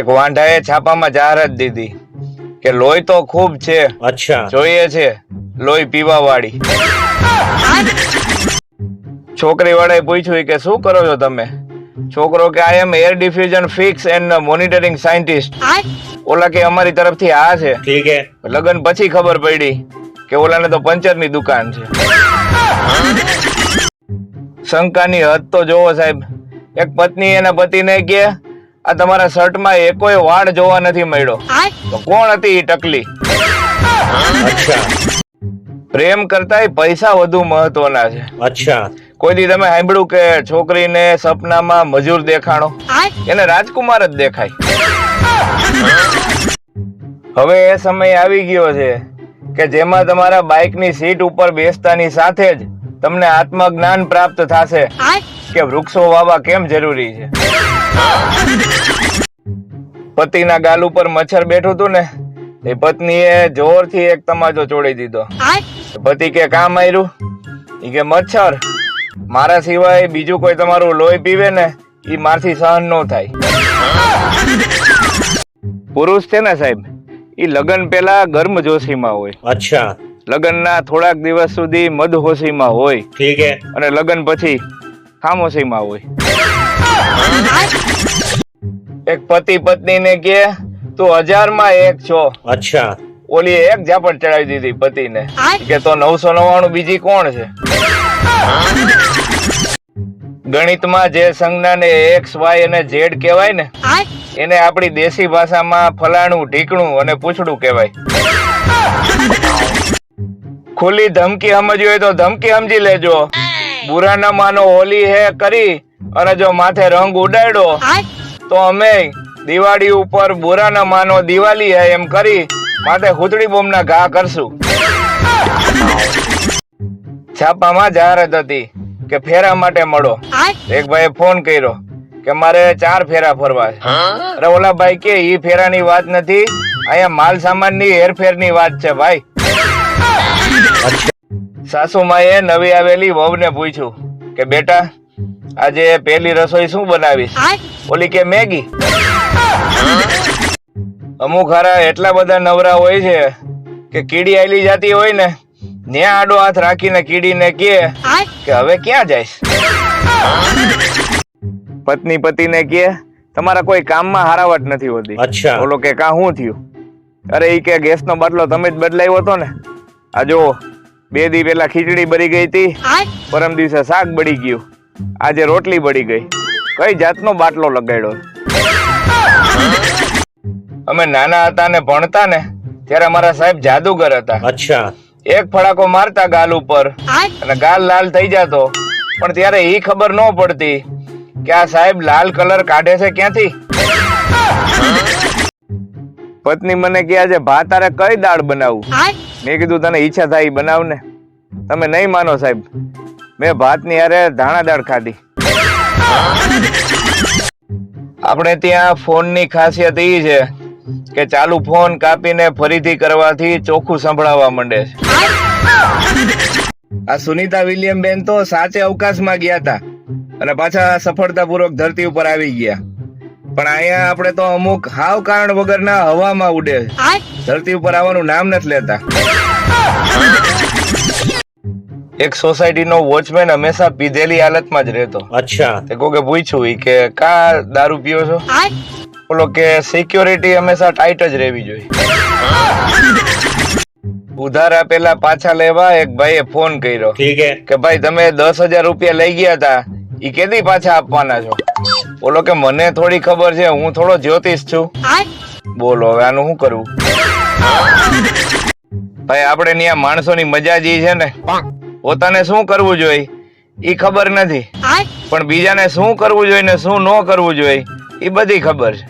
એક વાંઢાએ છાપામાં જાહેરાત દીધી કે લોહી તો ખૂબ છે અચ્છા. જોઈએ છે લોહી પીવા વાળી છોકરી વાળાએ પૂછ્યું કે શું કરો છો તમે? છોકરો કે I am air diffusion fix and monitoring scientist ઓલા કે અમારી તરફથી આ છે. ઠીક હે. લગન પછી ખબર પડી કે ઓલાને તો પંચરની દુકાન છે. શંકાની હદ તો જોવો સાહેબ. એક પત્ની એના પતિને કે આ તમારા શર્ટમાં એકોય વાળ જોવા નથી મળ્યો. તો કોણ હતી ઈ ટકલી? પ્રેમ કરતા પૈસા વધુ મહત્વના છે. અચ્છા. કોઈ દી તમે સાંભળ્યું કે છોકરીને સપનામાં મજૂર દેખાણો? એને રાજકુમાર જ દેખાય. હવે એ સમય આવી ગયો છે કે જેમાં તમારા બાઇકની સીટ ઉપર બેસતાની સાથે જ તમને આત્મજ્ઞાન પ્રાપ્ત થશે કે વૃક્ષો વાવવા કેમ જરૂરી છે? પતિના ગાલ ઉપર મચ્છર બેઠું હતું ને એ પત્નીએ જોરથી એક તમાચો ચોડી દીધો. પતિ કે કામ આવ્યું એ કે મચ્છર. મારા સિવાય બીજું કોઈ તમારું લોહી પીવે ને એ મારથી સહન ન થાય. પુરુષ છે ને સાહેબ એ લગન પેલા ગર્મ જોશીમાં હોય. અચ્છા. લગનના થોડાક દિવસ સુધી મદહોશીમાં હોય. ઠીક અને લગન પછી ખામોશીમાં હોય. એક પતિ પત્નીને કે તું હજારમાં એક છો. અચ્છા. ઓલી એક ઝાપટ ચડાવી દીધી પતિને. કે તો નવસો નવ્વાણું બીજી કોણ છે? ગણિતમાં જે સંજ્ઞાને એક્સ વાય અને ઝેડ કહેવાય ને એને આપણી દેશી ભાષામાં ફલાણું ઢીકણું અને પૂછડું કહેવાય. ખુલ્લી ધમકી સમજવી હોય તો ધમકી સમજી લેજો. બુરા ના માનો હોલી હે કરી અને જો માથે રંગ ઉડાડ્યો તો અમે દિવાળી ઉપર બુરા ન માનો દિવાળી હે એમ કરી માથે ખુદડી બોમ્બના ઘા કરશું. છાપામાં જાહેરાત હતી કે ફેરા માટે મળો. એક ભાઈએ ફોન કર્યો કે મારે ચાર ફેરા ફરવા છે. અરે ઓલા ભાઈ કે ઈ ફેરાની વાત નથી અહીંયા માલ સામાનની હેરફેરની વાત છે ભાઈ. સાસુમાએ નવી આવેલી વહુને પૂછ્યું કે બેટા આજે પેલી રસોઈ શું બનાવીશ? ઓલી કે મેગી? અમુક હારા એટલા બધા નવરા હોય છે કે કીડી આયલી જાતી હોય ને ન્યા આડો હાથ રાખીને કીડીને કે કે હવે ક્યાં જઈશ? પત્ની પતિને કે તમારા કોઈ કામમાં હારાવટ નથી હોતી. અચ્છા. ઓલો કે કા શું થયું? અરે ઈ કે ગેસનો બાટલો તમે જ બદલાયો હતો ને. આ જો બે દી પેલા ખીચડી બળી ગઈ હતી પરમ દિવસે શાક બળી ગયું. આજે રોટલી બળી ગઈ. કઈ જાતનો બાટલો લગાડ્યો? અમે નાના હતા ને ભણતા ને ત્યારે અમારા સાહેબ જાદુગર હતા. અચ્છા. એક ફડાકો મારતા ગાલ ઉપર અને ગાલ લાલ થઈ જતો. પણ ત્યારે ઈ ખબર ન પડતી કે આ સાહેબ લાલ કલર કાઢે છે ક્યાંથી? પત્ની મને કે આજે ભાત તારે કઈ દાળ બનાવું મેં કીધું તને ઈચ્છા થાય બનાવ ને તમે નહીં માનો સાહેબ. મેં ભાતની અરે ધાણા દાળ ખાધી. આપણે ત્યાં ફોનની ખાસિયત એ છે કે ચાલુ ફોન કાપીને ફરીથી કરવાથી ચોખ્ખું સંભળાવવા માંડે છે. આ સુનિતા વિલિયમ બેન તો સાચે અવકાશમાં ગયા હતા અને પાછા સફળતાપૂર્વક ધરતી ઉપર આવી ગયા. પણ અહીંયા આપણે તો અમુક હાવ કારણ વગરના હવામાં ઉડે ધરતી ઉપર આવવાનું નામ નથી લેતા. એક સોસાયટીનો વોચમેન હંમેશા પીધેલી હાલતમાં જ રહેતો. અચ્છા. તે કોકે પૂછ્યું ઈ કે કા દારૂ પીઓ છો? બોલો કે સિક્યોરિટી હંમેશા ટાઈટ જ રહેવી જોઈએ. ઉધાર આપેલા પાછા લેવા એક ભાઈએ ફોન કર્યો. કે ભાઈ તમે દસ હજાર રૂપિયા લઈ ગયા હતા ઈ કેદી પાછા આપવાના છો? બોલો કે મને થોડી ખબર છે હું થોડો જ્યોતિષ છું. બોલો હવે આનું શું કરવું ભાઈ આપણે ત્યાં માણસોની મજા જે છે ને. પોતાને શું કરવું જોઈએ? ઈ ખબર નથી. પણ બીજાને શું કરવું જોઈએ ને શું ન કરવું જોઈએ ઈ બધી ખબર છે.